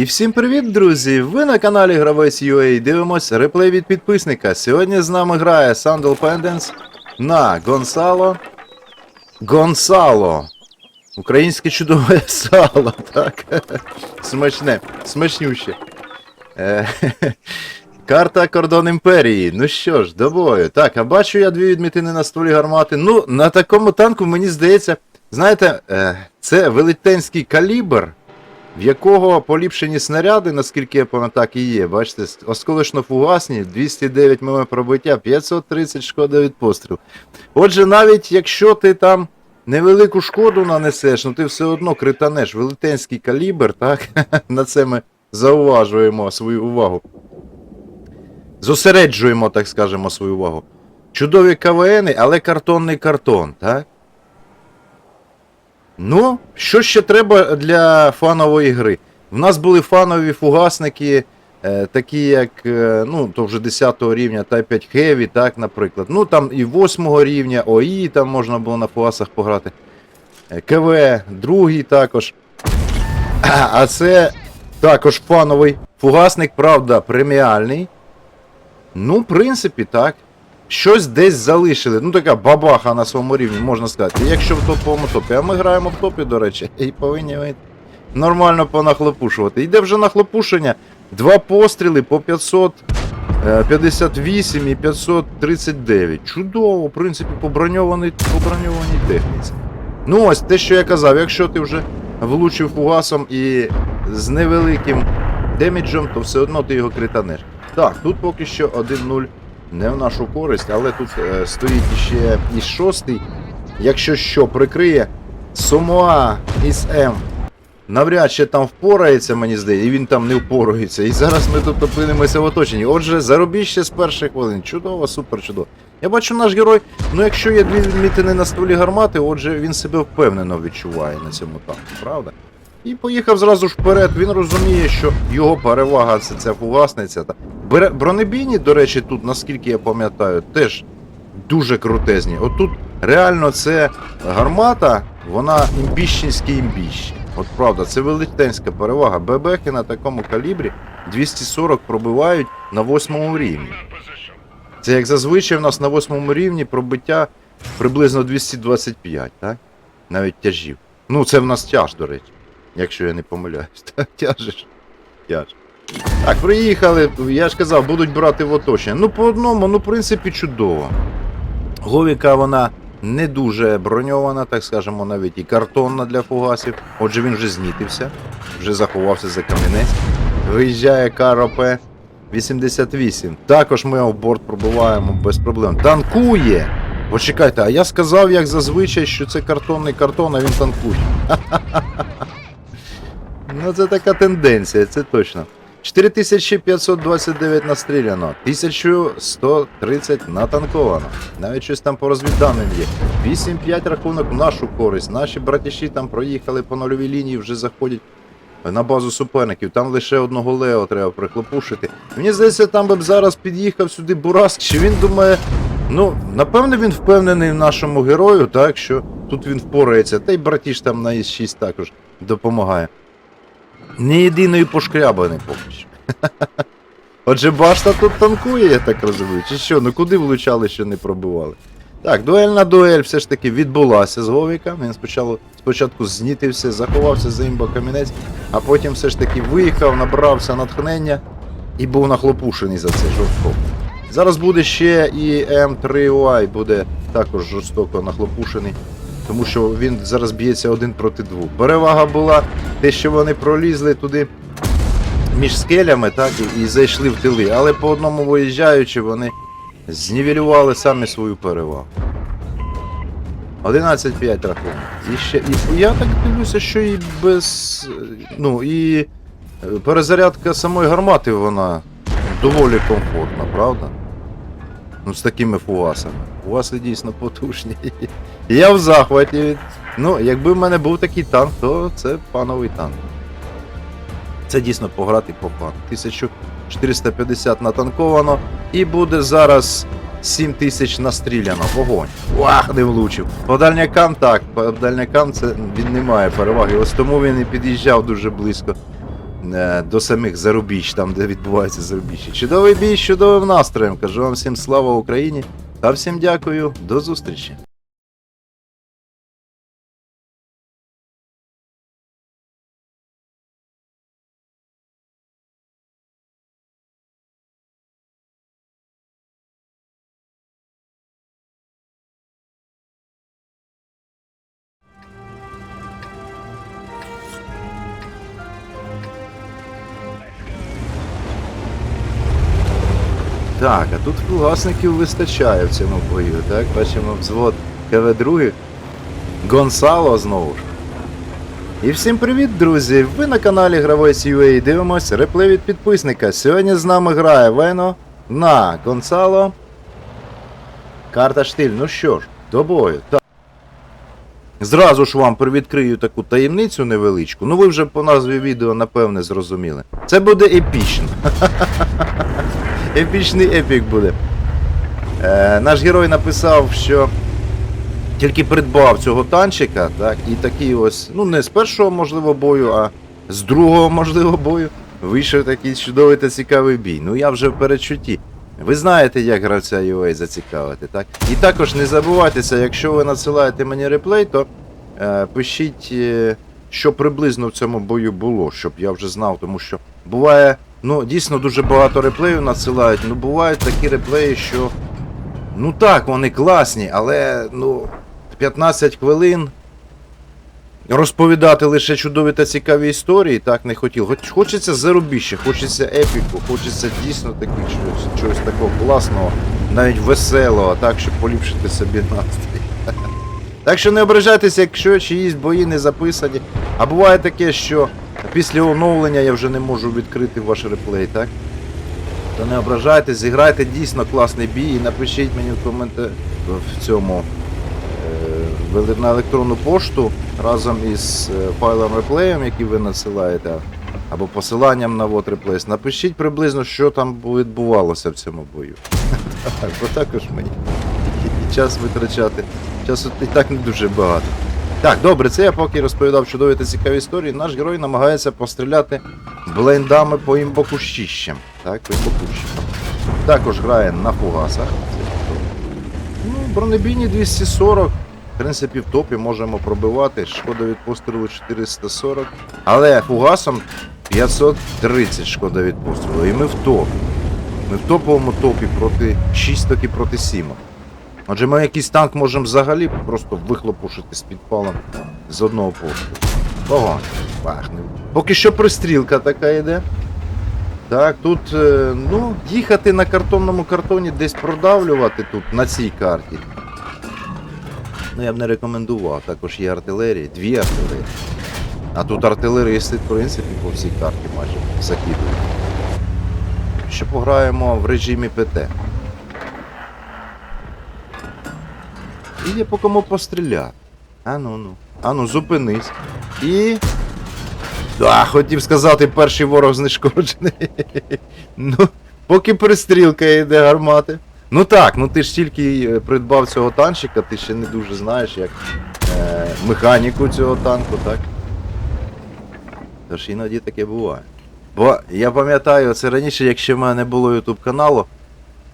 І всім привіт, друзі! Ви на каналі Гравець UA дивимось реплей від підписника. Сьогодні з нами грає Sandal Pendants на Гонсало. Гонсало! Українське чудове сало, так? Смачне, смачнюще. Е, Карта Кордон Імперії. Ну що ж, до бою. Так, а бачу я дві відмітини на стволі гармати. Ну, на такому танку, мені здається, знаєте, е, це велетенський калібр, в якого поліпшені снаряди, наскільки я пам'ятаю, так і є. Бачите, осколочно-фугасні, 209 мм пробиття, 530 шкода від пострілу. Отже, навіть якщо ти там невелику шкоду нанесеш, ну ти все одно кританеш велетенський калібр, так? На це ми зауважуємо свою увагу. Зосереджуємо, так скажемо, свою увагу. Чудові КВНи, але картонний картон, так? Ну, що ще треба для фанової гри? В нас були фанові фугасники, е, такі як, е, ну, то вже 10 рівня Type 5 Heavy, так, наприклад. Ну, там і 8 рівня, ОІ, там можна було на фугасах пограти. Е, КВ, другий також. А це також фановий фугасник, правда, преміальний. Ну, в принципі, так. Щось десь залишили. Ну, така бабаха на своєму рівні, можна сказати. Якщо в топовому топі. А ми граємо в топі, до речі, і повинні ви нормально понахлопушувати. Йде вже нахлопушення. Два постріли по 558 і 539. Чудово, в принципі, по броньованій техніці. Ну, ось те, що я казав, якщо ти вже влучив фугасом і з невеликим деміджем, то все одно ти його кританеш. Так, тут поки що 1-0 не в нашу користь, але тут е, стоїть ще і шостий. Якщо що, прикриє Сомоа із М. Навряд чи там впорається, мені здається, і він там не впорається. І зараз ми тут опинимося в оточенні. Отже, заробіще з перших хвилин. Чудово, супер чудово. Я бачу наш герой, ну якщо є дві відмітини на стволі гармати, отже, він себе впевнено відчуває на цьому танку, правда? І поїхав зразу ж вперед. Він розуміє, що його перевага це ця Бере- бронебійні, до речі, тут, наскільки я пам'ятаю, теж дуже крутезні. Отут реально це гармата, вона імбіщенський імбіщ. От правда, це велетенська перевага. Бебехи на такому калібрі 240 пробивають на восьмому рівні. Це як зазвичай в нас на восьмому рівні пробиття приблизно 225, так? Навіть тяжів. Ну, це в нас тяж, до речі. Якщо я не помиляюсь. Так, тяжеш. Тяж. Так, приїхали. Я ж казав, будуть брати в оточення. Ну, по одному, ну, в принципі, чудово. Говіка вона не дуже броньована, так скажемо, навіть і картонна для фугасів. Отже, він вже знітився, вже заховався за камінець. Виїжджає КРП 88. Також ми в борт пробуваємо без проблем. Танкує! Почекайте, а я сказав, як зазвичай, що це картонний картон, а він танкує. Ну, це така тенденція, це точно. 4529 настріляно, 1130 натанковано. Навіть щось там по розвідданим є. 8-5 рахунок в нашу користь. Наші братіші там проїхали по нульовій лінії, вже заходять на базу суперників. Там лише одного Лео треба прихлопушити. Мені здається, там би б зараз під'їхав сюди Бураск, чи він думає. Ну, напевне, він впевнений в нашому герою, так, що тут він впорається. Та й братіш там на Іс-6 також допомагає. Ні єдиної пошкрябаний поки. Отже, башта тут танкує, я так розумію. Чи що? Ну куди влучали, що не пробивали? Так, дуельна дуель все ж таки відбулася з Говіка. Він спочатку, спочатку знітився, заховався за імба камінець, а потім все ж таки виїхав, набрався натхнення і був нахлопушений за це жорстко. Зараз буде ще і М3Y, буде також жорстоко нахлопушений, тому що він зараз б'ється один проти двох. Перевага була те, що вони пролізли туди між скелями, так, і, зайшли в тили, але по одному виїжджаючи, вони знівелювали самі свою перевагу. 11-5 рахунок. І ще, і я так дивлюся, що і без. Ну, і е, перезарядка самої гармати, вона доволі комфортна, правда? Ну, з такими фугасами. Фугаси дійсно потужні. Я в захваті. Ну, якби в мене був такий танк, то це пановий танк. Це дійсно пограти по фану. 1450 натанковано. І буде зараз 7 тисяч настріляно. Вогонь. Вах, не влучив. По дальнякам так, по дальнякам це він не має переваги. Ось тому він і під'їжджав дуже близько е, до самих зарубіж, там де відбувається зарубіжжя. Чудовий бій, чудовим настроєм. Кажу вам всім слава Україні та всім дякую. До зустрічі. Так, а тут фугасників вистачає в цьому бою, так? Бачимо взвод КВ-2. Гонсало знову ж. І всім привіт, друзі! Ви на каналі Гравець UA дивимось реплей від підписника. Сьогодні з нами грає Вено на Гонсало. Карта штиль. Ну що ж, до бою. Так. Зразу ж вам привідкрию таку таємницю невеличку. Ну ви вже по назві відео напевне зрозуміли. Це буде епічно. Епічний епік буде. Е, наш герой написав, що тільки придбав цього танчика, так, і такий ось, ну не з першого можливо бою, а з другого можливо бою вийшов такий чудовий та цікавий бій. Ну я вже в передчутті. Ви знаєте, як гравця UA зацікавити, так? І також не забувайтеся, якщо ви надсилаєте мені реплей, то е, пишіть, е, що приблизно в цьому бою було, щоб я вже знав, тому що буває, ну дійсно дуже багато реплеїв надсилають. Ну бувають такі реплеї, що. Ну так, вони класні, але ну 15 хвилин розповідати лише чудові та цікаві історії, так не хотів. Хоч хочеться зарубіще, хочеться епіку, хочеться дійсно таких чогось, чогось такого класного, навіть веселого, так, щоб поліпшити собі настрій. Так що не ображайтеся, якщо чиїсь бої не записані. А буває таке, що після оновлення я вже не можу відкрити ваш реплей, так? То не ображайтесь, зіграйте дійсно класний бій і напишіть мені в коментарі в цьому е, на електронну пошту разом із е, файлом реплеєм, який ви надсилаєте, або посиланням на вот реплейс. Напишіть приблизно, що там відбувалося в цьому бою. Бо також мені час витрачати. Часу і так не дуже багато. Так, добре, це я поки розповідав чудові та цікаві історії. Наш герой намагається постріляти блендами по імбокущищам. Так, по імбокущам. Також грає на фугасах. Ну, бронебійні 240. В принципі, в топі можемо пробивати. Шкода від пострілу 440. Але фугасом 530 шкода від пострілу. І ми в топі. Ми в топовому топі проти 6 і проти 7. Отже, ми якийсь танк можемо взагалі просто вихлопушити з підпалом з одного пострілу. Ого, пахне. Поки що пристрілка така йде. Так, тут, е, ну, їхати на картонному картоні десь продавлювати тут, на цій карті. Ну, я б не рекомендував. Також є артилерія, дві артилерії. А тут артилеристи, в принципі, по всій карті майже закидують. Ще пограємо в режимі ПТ. І по кому постріляти. А ну ну. А ну, зупинись. І. Да, хотів сказати, перший ворог знешкоджений. ну, поки пристрілка йде гармати. Ну так, ну ти ж тільки е, придбав цього танчика, ти ще не дуже знаєш, як е, механіку цього танку, так? Тож іноді таке буває. Бо я пам'ятаю, це раніше, якщо в мене не було YouTube каналу,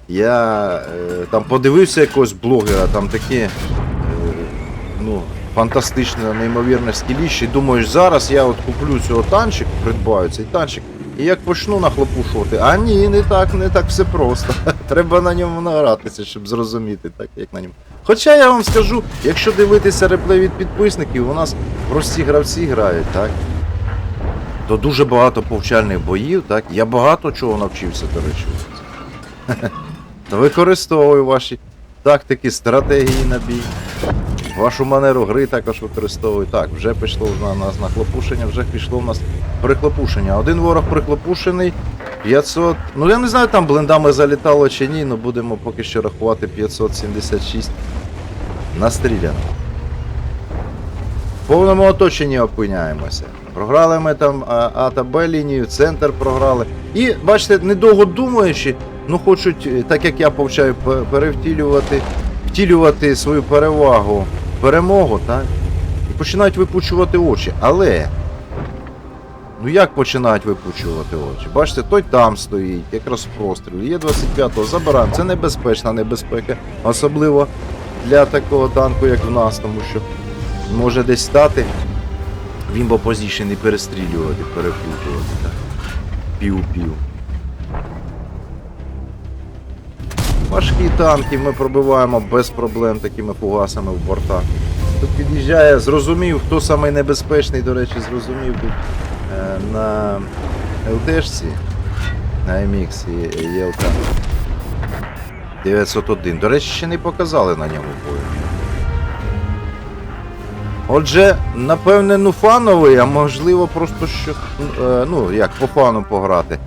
я е, там подивився якогось блогера, там такі е, ну, фантастичне, неймовірне скіліще. І думаєш, зараз я от куплю цього танчик, придбаю цей танчик, і як почну нахлопушувати, а ні, не так, не так все просто. Треба на ньому награтися, щоб зрозуміти, так як на ньому. Хоча я вам скажу, якщо дивитися реплей від підписників, у нас прості гравці грають, так? То дуже багато повчальних боїв, так? Я багато чого навчився, до речі. Використовую ваші тактики, стратегії на бій. Вашу манеру гри також використовую. Так, вже пішло в нас нахлопушення, вже пішло в нас прихлопушення. Один ворог прихлопушений, 500. Ну я не знаю, там блендами залітало чи ні, але будемо поки що рахувати 576 настріляно. В повному оточенні опиняємося. Програли ми там А та Б лінію, центр програли. І, бачите, недовго думаючи, ну хочуть, е, так як я повчаю, перевтілювати, втілювати свою перевагу, перемогу, так? І починають випучувати очі. Але. Ну як починають випучувати очі? Бачите, той там стоїть, якраз в прострілі. Є 25-го, забираємо. Це небезпечна небезпека, особливо для такого танку, як в нас, тому що може десь стати в імбо позішн і перестрілювати, перепутувати. Пів-пів. Важкі танки ми пробиваємо без проблем такими фугасами в бортах. Тут під'їжджає, зрозумів, хто самий небезпечний, до речі, зрозумів тут е, на ЛТшці, на MX і ЄЛК. 901. До речі, ще не показали на ньому бою. Отже, напевне, ну фановий, а можливо просто що. е, Ну, як по фану пограти.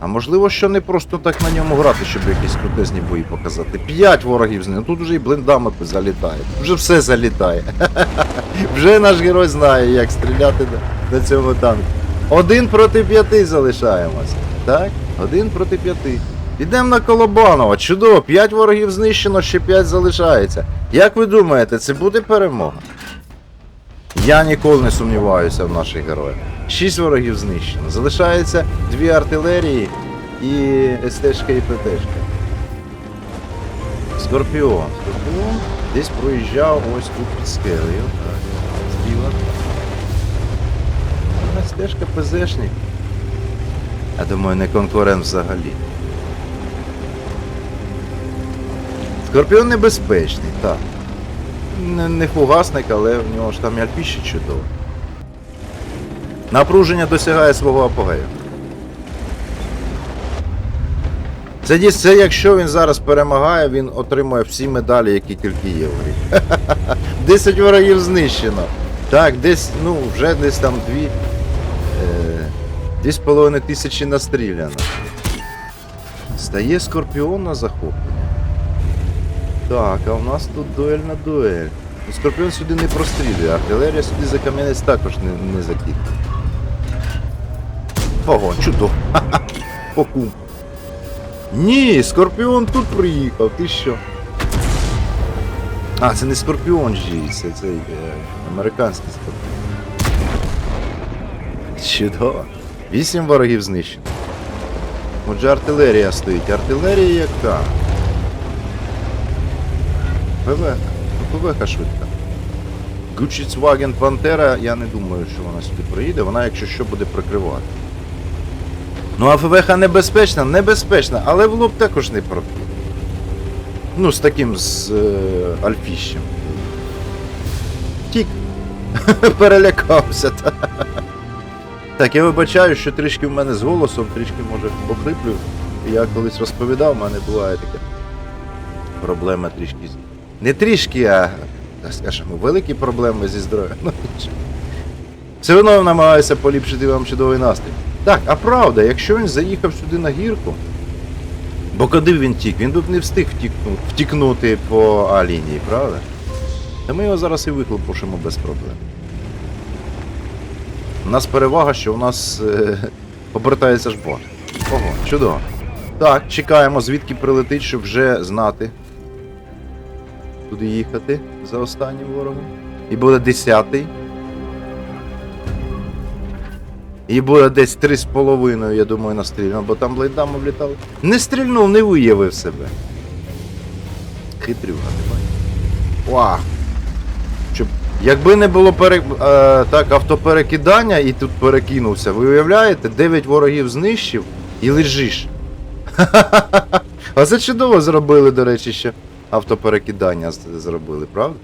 А можливо, що не просто так на ньому грати, щоб якісь крутезні бої показати. П'ять ворогів з ним. Тут вже і блиндами залітає. Вже все залітає. Вже наш герой знає, як стріляти на, цьому танку. Один проти п'яти залишаємося. Так? Один проти п'яти. Ідемо на Колобанова. Чудово, п'ять ворогів знищено, ще п'ять залишається. Як ви думаєте, це буде перемога? Я ніколи не сумніваюся в наших героях. Шість ворогів знищено. Залишається дві артилерії і СТшка і ПТшка. Скорпіон. Скорпіон десь проїжджав ось тут під скелею. Зліва. СТшка ПЗшник. Я думаю, не конкурент взагалі. Скорпіон небезпечний, так. Не, фугасник, але в нього ж там і альпіще чудово. Напруження досягає свого апогею. Це, це якщо він зараз перемагає, він отримує всі медалі, які тільки є в грі. 10 ворогів знищено. Так, десь, ну, вже десь там дві. Е, дві з половиною тисячі настріляно. Стає скорпіон на захоплення. Так, а у нас тут дуель на дуель. Ну, Скорпіон сюди не прострілює, артилерія сюди за камінець також не, не закидає. Ого, чудово. Ха-ха. Ні, Скорпіон тут приїхав, ти що? А, це не Скорпіон ж, це е, американський Скорпіон. Чудово. Вісім ворогів знищено. Отже, артилерія стоїть. Артилерія яка? ПВ. Ну, ПВХ швидка. Гучіцваген Пантера, я не думаю, що вона сюди приїде, вона, якщо що, буде прикривати. Ну, а ФВХ небезпечна, небезпечна, але в лоб також не проб'є. Ну, з таким з е, альфіщем. Тік. Перелякався. Та. Так, я вибачаю, що трішки в мене з голосом, трішки може похриплю. Я колись розповідав, в мене буває таке проблема трішки. з- Не трішки, а так скажемо, великі проблеми зі здоров'ям. Ну. Все одно намагаюся поліпшити вам чудовий настрій. Так, а правда, якщо він заїхав сюди на гірку, бо куди він тік? Він б не встиг втікнути, по А-лінії, правда? Та ми його зараз і виклопушимо без проблем. У нас перевага, що у нас е, обертається ж бот. Ого, чудово. Так, чекаємо, звідки прилетить, щоб вже знати. Куди їхати за останнім ворогом. І буде десятий. І буде десь три з половиною, я думаю, настріляно, бо там блейдами влітали. Не стрільнув, не виявив себе. Хитрюга, бачиш? Вау. Щоб, якби не було пере, е, так, автоперекидання і тут перекинувся, ви уявляєте, 9 ворогів знищив і лежиш. А це чудово зробили, до речі, що автоперекидання зробили, правда?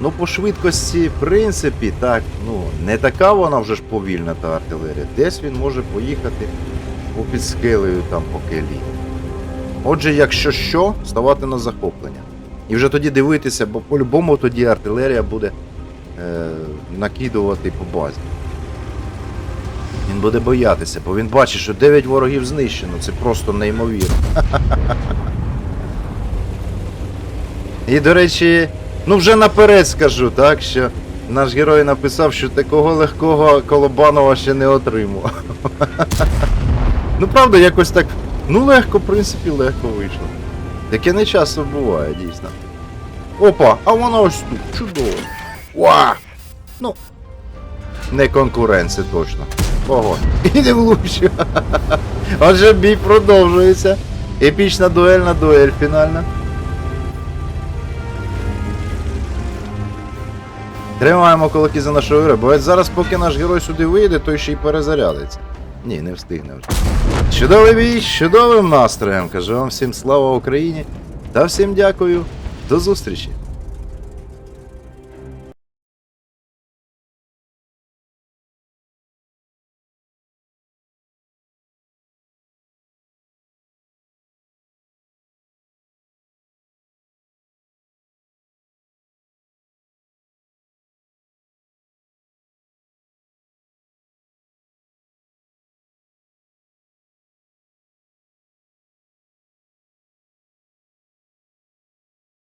Ну, по швидкості, в принципі, так, ну, не така вона вже ж повільна та артилерія. Десь він може поїхати попід скелею там по келі. Отже, якщо що, ставати на захоплення. І вже тоді дивитися, бо по-любому тоді артилерія буде е, накидувати по базі. Він буде боятися, бо він бачить, що 9 ворогів знищено. Це просто неймовірно. І, до речі, ну вже наперед скажу, так, що наш герой написав, що такого легкого Колобанова ще не отримував. Ну, правда, якось так Ну, легко, в принципі, легко вийшло. Таке не часто буває, дійсно. Опа, а вона ось тут. Чудово. Уа! Ну. Не конкуренція точно. Ого. І не влучив. Отже, бій продовжується. Епічна дуельна дуель фінальна. Тримаємо кулаки за нашого героя, бо зараз, поки наш герой сюди вийде, той ще й перезарядиться. Ні, не встигне вже. Чудовий бій, чудовим настроєм. Кажу вам всім слава Україні та всім дякую. До зустрічі!